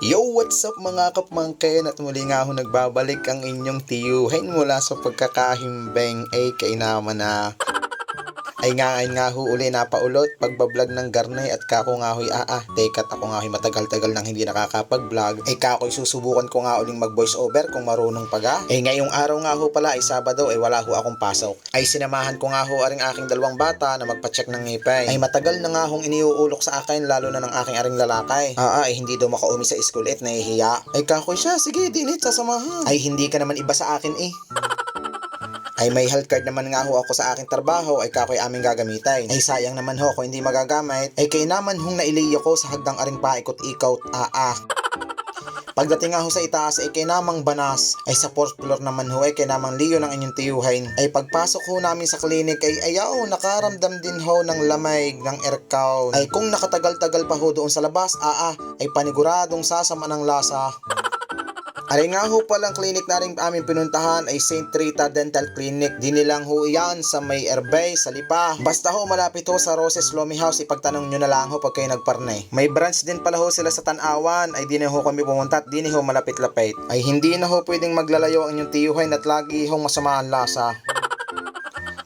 Yo, what's up mga kapmangkin at muli nga ako nagbabalik ang inyong tiyuhin mula sa pagkakahimbeng ay kainaman na ay nga ay nga ho uli napaulot. Pagbablog ng garnay at kako nga ho'y aa tekat ako nga ho'y matagal-tagal nang hindi nakakapag-vlog. Ay kako'y susubukan ko nga uling mag voice over kung marunong paga ay ngayong araw nga ho pala ay Sabado ay wala ho akong pasok. Ay sinamahan ko nga ho aring aking dalawang bata na magpa-check ng ngipay. Ay matagal na nga hong iniuulok sa akin lalo na ng aking aring lalakay. Aa ay hindi daw makaumi sa school at nahihiya. Ay kako'y siya sige dinit sasamahan. Ay hindi ka naman iba sa akin eh ay may health card naman nga ho ako sa aking trabaho. Ay kakoy aming gagamitin. Ay sayang naman ho kung hindi magagamit. Ay kainaman hong nailiyo ko sa hagdang aring paikot-ikot aa. Pagdating nga ho sa itaas ay kinamang banas. Ay sa fourth floor naman ho ay kinamang liyo ng inyong tiyuhin. Ay pagpasok ho namin sa klinik ay ayaw nakaramdam din ho ng lamig ng aircon ay kung nakatagal-tagal pa ho doon sa labas aa ay paniguradong sasama ng lasa Aray nga ho palang clinic na rin aming pinuntahan ay St. Rita Dental Clinic. Di nilang ho iyan sa may Erbay, sa Lipa. Basta ho malapit ho sa Roses Lomi House, ipagtanong nyo na lang ho pag kayo nagparne. May branch din pala ho sila sa Tanawan, ay di ho kami pumunta at di ho malapit-lapit. Ay hindi na ho pwedeng maglalayo ang inyong tiyuhin at lagi hong masama ang lasa.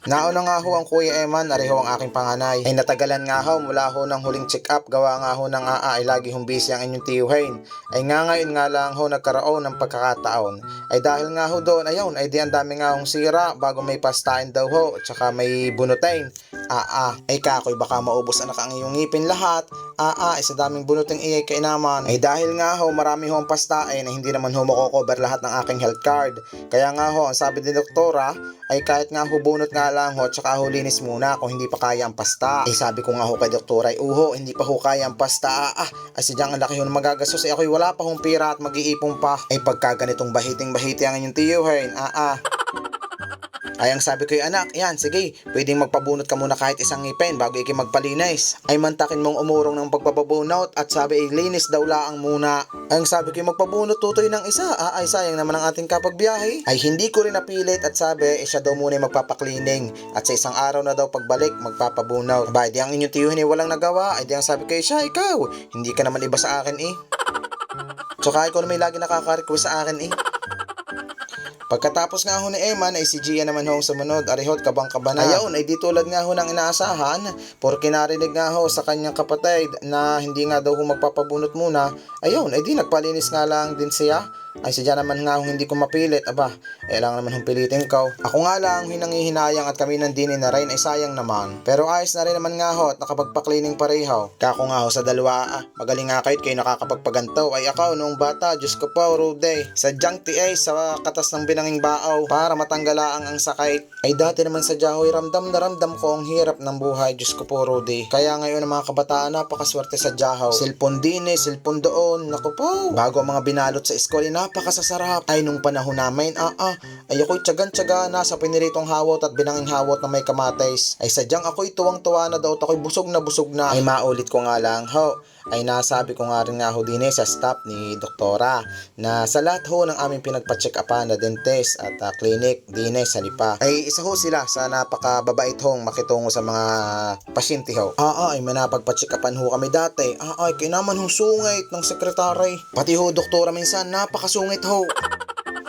Nauna nga ho ang Kuya Eman, ari ho ang aking panganay. Ay natagalan nga ho mula ho ng huling check-up, gawa nga ho ng aa ay lagi hong busy ang inyong tiyuhin. Ay nga ngayon nga lang ho nagkaroon ng pagkakataon. Ay dahil nga ho doon, ayun, ay di ang dami nga hong sira bago may pastain daw ho, at saka may bunutin. Aa, ay kakoy baka maubos anak ang iyong ngipin lahat. Aa, ay sa daming bunuting iyay kainaman. Ay dahil nga ho, marami ho ang pastain na hindi naman ho makocover lahat ng aking health card. Kaya nga ho, ang sabi ni doktora, ay kahit nga ho bunot nga lang ho, tsaka ho linis muna kung hindi pa kaya ang pasta. Ay sabi ko nga ho kay doktora, ay uho, hindi pa ho kaya ang pasta. Ah, ah, ay sadyang ang laki ho ng magagastos. Ay ako'y wala pa hong pira at mag-iipon pa. Ay pagka ganitong bahiting-bahiti ang inyong tiyuhin. Ah, ah. Ay ang sabi ko anak, yan, sige, pwedeng magpabunot ka muna kahit isang ngipin bago iki magpalinis. Ay mantakin mong umurong ng pagpapabunot at sabi ay linis daw laang muna. Ay ang sabi ko magpabunot tutoy ng isa, ah, ay sayang naman ang ating kapagbiyahe. Ay hindi ko rin napilit at sabi, eh, siya daw muna yung magpapaklining at sa isang araw na daw pagbalik magpapabunot. Aba, di ang inyong tiyuhin ay walang nagawa, ay di ang sabi ko, siya, ikaw, hindi ka naman iba sa akin eh. Tsaka ikaw na may lagi nakaka-request sa akin eh. Pagkatapos nga ho ni Eman ay si Gia naman ho sumunod, arihot kabang kabana. Ayaw, ay di tulad nga ho ng inaasahan, porque narinig nga ho sa kanyang kapatid na hindi nga daw ho magpapabunot muna. Ayun, ay di nagpalinis nga lang din siya. Ay sadya naman nga hong hindi ko mapilit, aba, eh lang naman hong pilitin ko. Ako nga lang hinangihinayang at kami nandini na rin ay sayang naman. Pero ayos na rin naman nga ho at nakapagpa-cleaning pareho. Kako nga ho sa dalawa, ah, magaling nga kayo kayo nakakapagpaganto. Ay ako noong bata, Diyos ko po, Rude. Sadyang tiay sa katas ng binanging baaw para matanggalaang ang sakit. Ay dati naman sadya ho'y ramdam na ramdam ko ang hirap ng buhay, Diyos ko po, Rude. Kaya ngayon ang mga kabataan napakaswerte sa Jahaw. Cellphone din eh, cellphone doon, naku po. Bago ang mga binalot sa eh, napakasasarap. Ay nung panahon namin, ah ah, ay ako'y tsagan-tsaga na sa piniritong hawot at binanging hawot na may kamates. Ay sadyang ako'y tuwang-tuwa na daw at ako'y busog na busog na. Ay maulit ko nga lang, ho, ay nasabi ko nga rin nga ho din eh sa staff ni doktora na sa lahat ho ng aming pinagpa-check upan na dentist at ah, clinic din eh sa lipa ay isa ho sila sa napakababait hong makitungo sa mga pasyente ho. Ah, ah, ay manapagpa-check upan ho kami dati. Ah, ay kinaman hong sungit ng sekretary. Pati ho doktora minsan napakasungit ho.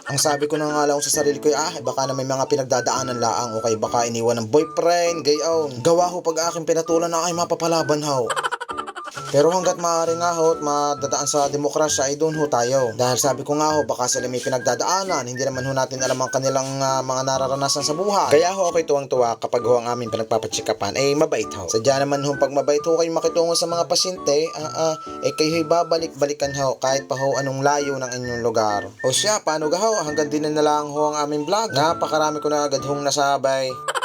Ang sabi ko na nga lang sa sarili ko, ah, baka na may mga pinagdadaanan laang o kay baka iniwan ng boyfriend, gayon. Gawa ho pag aking pinatulan na ay mapapalaban ho. Pero hanggat maaari nga ho at madadaan sa demokrasya ay doon ho tayo. Dahil sabi ko nga ho, baka sila may pinagdadaanan, hindi naman ho natin alam ang kanilang ah, mga nararanasan sa buhay. Kaya ho ako'y tuwang-tuwa kapag ho ang aming pinagpapatsikapan ay mabait ho. Sadya naman ho pag mabait ho kayo makitungo sa mga pasyente, ah, ah, eh kayo'y babalik-balikan ho kahit pa ho anong layo ng inyong lugar. O siya, paano ga ho? Hanggang din na lang ho ang aming vlog. Napakarami ko na agad hong nasabay.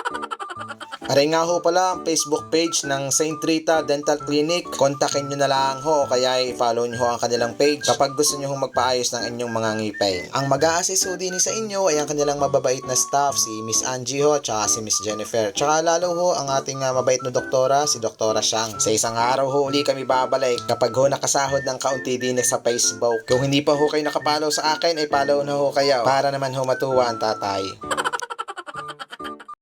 Aray nga ho pala ang Facebook page ng St. Rita Dental Clinic. Kontakin nyo na lang ho kaya i-follow nyo ho ang kanilang page kapag gusto nyo hong magpaayos ng inyong mga ngipin. Ang mag a ho din sa inyo ay ang kanilang mababait na staff si Miss Angie ho tsaka si Miss Jennifer. Tsaka lalo ho ang ating ah, mabait na doktora si Doktora Shang. Sa isang araw ho uli kami babalik kapag ho nakasahod ng kaunti din sa Facebook. Kung hindi pa ho kayo nakapalaw sa akin ay follow na ho kayo para naman ho matuwa ang tatay.